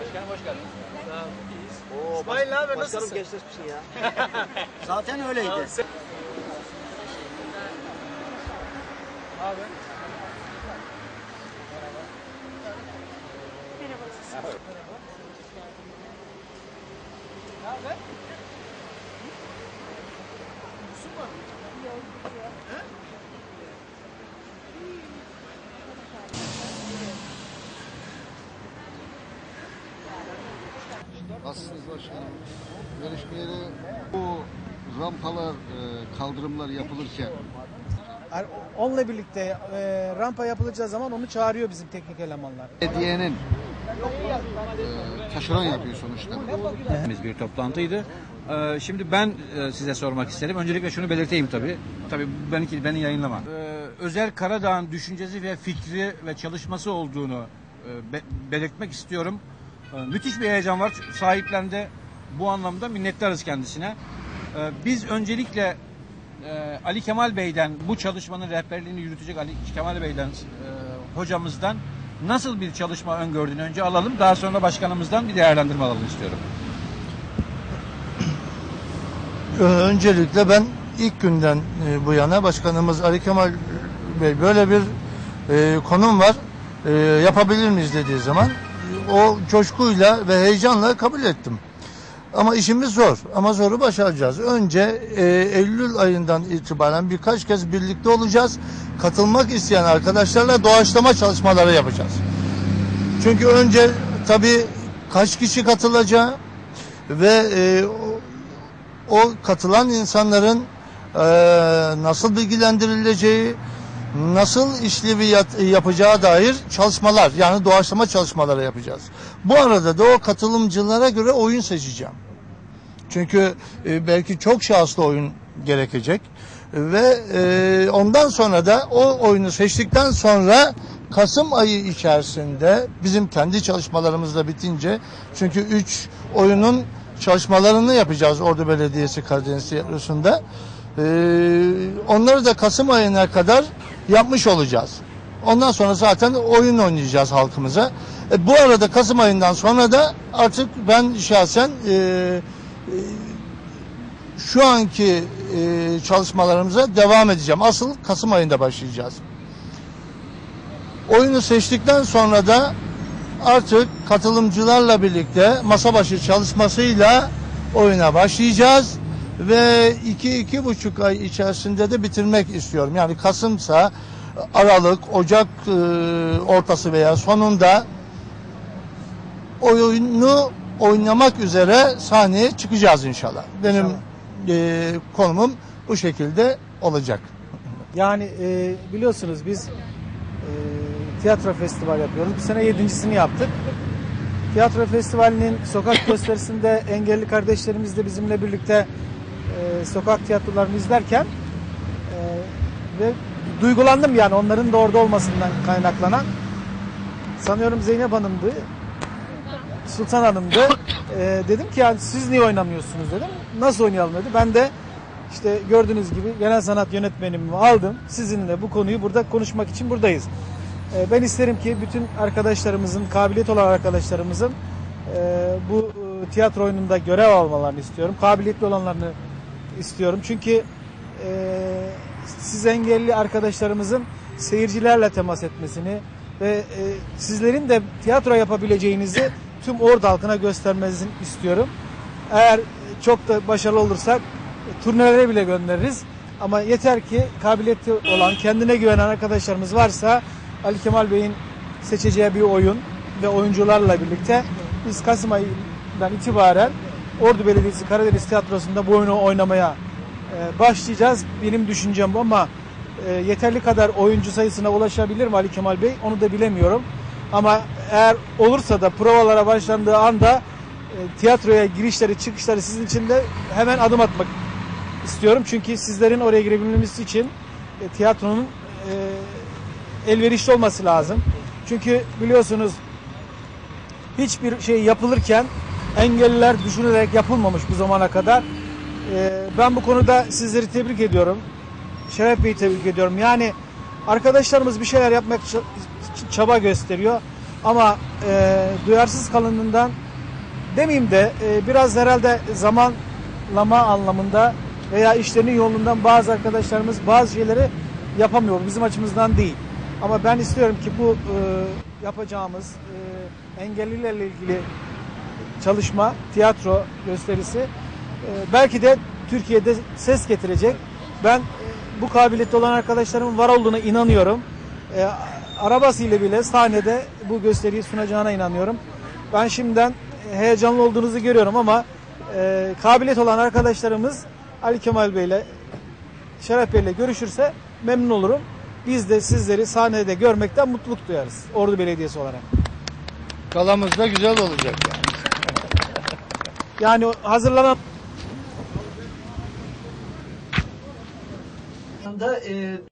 Başkanım hoş geldiniz. Oo, İsmail ne haber, Başkanım nasılsın? gençleşmişsin ya. Zaten öyleydi. Abi. Ne haber? Nasılsınız başkanım? Görüşmeleri bu rampalar, e, kaldırımlar yapılırken Yani Onunla birlikte e, rampa yapılacağı zaman onu çağırıyor bizim teknik elemanlar. belediyenin e, taşeron yapıyor sonuçta. Biz bir toplantıydı. Ee, Şimdi ben e, size sormak isterim. Öncelikle şunu belirteyim tabii. Tabii benimki beni yayınlama. Özel Karadağ'ın düşüncesi ve fikri ve çalışması olduğunu e, be- belirtmek istiyorum. Ee, Müthiş bir heyecan var. Sahiplendi. Bu anlamda minnettarız kendisine. Ee, Biz öncelikle e, Ali Kemal Bey'den bu çalışmanın rehberliğini yürütecek Ali Kemal Bey'den e, hocamızdan nasıl bir çalışma öngördüğünü önce alalım. Daha sonra başkanımızdan bir değerlendirme alalım istiyorum. Öncelikle ben ilk günden e, bu yana başkanımız Ali Kemal Bey böyle bir konum var yapabilir miyiz dediği zaman o coşkuyla ve heyecanla kabul ettim. Ama işimiz zor ama zoru başaracağız. Önce e, Eylül ayından itibaren birkaç kez birlikte olacağız. Katılmak isteyen arkadaşlarla doğaçlama çalışmaları yapacağız. Çünkü önce tabii kaç kişi katılacağı ve e, o- o katılan insanların e, nasıl bilgilendirileceği, nasıl işlevi yat- yapacağı dair çalışmalar yani doğaçlama çalışmaları yapacağız. Bu arada da o katılımcılara göre oyun seçeceğim. Çünkü e, belki çok şanslı oyun gerekecek ve e, ondan sonra da o oyunu seçtikten sonra Kasım ayı içerisinde bizim kendi çalışmalarımız da bitince çünkü 3 oyunun çalışmalarını yapacağız Ordu Belediyesi Karadeniz Tiyatrosu'nda. E, onları da Kasım ayına kadar yapmış olacağız. Ondan sonra zaten oyun oynayacağız halkımıza. E, bu arada Kasım ayından sonra da artık ben şahsen e, şu anki e, çalışmalarımıza devam edeceğim. Asıl Kasım ayında başlayacağız. Oyunu seçtikten sonra da artık katılımcılarla birlikte masa başı çalışmasıyla oyuna başlayacağız ve iki iki buçuk ay içerisinde de bitirmek istiyorum. Yani Kasımsa Aralık, Ocak e, ortası veya sonunda oyunu oynamak üzere sahneye çıkacağız inşallah. Benim e, konumum bu şekilde olacak. Yani e, biliyorsunuz biz e, tiyatro festival yapıyoruz. Bu sene yedincisini yaptık. Tiyatro festivalinin sokak gösterisinde engelli kardeşlerimiz de bizimle birlikte e, sokak tiyatrolarını izlerken e, ve duygulandım yani onların da orada olmasından kaynaklanan. Sanıyorum Zeynep Hanım'dı. Sultan Hanım'dı. E, dedim ki yani siz niye oynamıyorsunuz dedim. Nasıl oynayalım dedi. Ben de işte gördüğünüz gibi genel sanat yönetmenimi aldım. Sizinle bu konuyu burada konuşmak için buradayız. E, ben isterim ki bütün arkadaşlarımızın, kabiliyet olan arkadaşlarımızın e, bu e, tiyatro oyununda görev almalarını istiyorum. Kabiliyetli olanlarını istiyorum. Çünkü e, siz engelli arkadaşlarımızın seyircilerle temas etmesini ve e, sizlerin de tiyatro yapabileceğinizi tüm Ordu halkına göstermenizi istiyorum. Eğer çok da başarılı olursak e, turnelere bile göndeririz. Ama yeter ki kabiliyeti olan, kendine güvenen arkadaşlarımız varsa Ali Kemal Bey'in seçeceği bir oyun ve oyuncularla birlikte biz Kasım ayından itibaren Ordu Belediyesi Karadeniz Tiyatrosu'nda bu oyunu oynamaya e, başlayacağız. Benim düşüncem bu ama e, yeterli kadar oyuncu sayısına ulaşabilir mi Ali Kemal Bey onu da bilemiyorum. Ama eğer olursa da provalara başlandığı anda e, tiyatroya girişleri çıkışları sizin için de hemen adım atmak istiyorum. Çünkü sizlerin oraya girebilmeniz için tiyatronun elverişli olması lazım. Çünkü biliyorsunuz hiçbir şey yapılırken engelliler düşünülerek yapılmamış bu zamana kadar. E, ben bu konuda sizleri tebrik ediyorum. Şeref Bey'i tebrik ediyorum. Yani arkadaşlarımız bir şeyler yapmak çaba gösteriyor. Ama e, duyarsız kalındığından demeyeyim de e, biraz herhalde zamanlama anlamında veya işlerinin yolundan bazı arkadaşlarımız bazı şeyleri yapamıyor. Bizim açımızdan değil. Ama ben istiyorum ki bu e, yapacağımız e, engellilerle ilgili çalışma, tiyatro gösterisi e, belki de Türkiye'de ses getirecek. Ben e, bu kabiliyette olan arkadaşlarımın var olduğuna inanıyorum. E, arabasıyla bile sahnede bu gösteriyi sunacağına inanıyorum. Ben şimdiden heyecanlı olduğunuzu görüyorum ama e, kabiliyet olan arkadaşlarımız Ali Kemal Bey ile Şeref Bey ile görüşürse memnun olurum. Biz de sizleri sahnede görmekten mutluluk duyarız. Ordu Belediyesi olarak. Galamız da güzel olacak yani. Yani hazırlanan da e,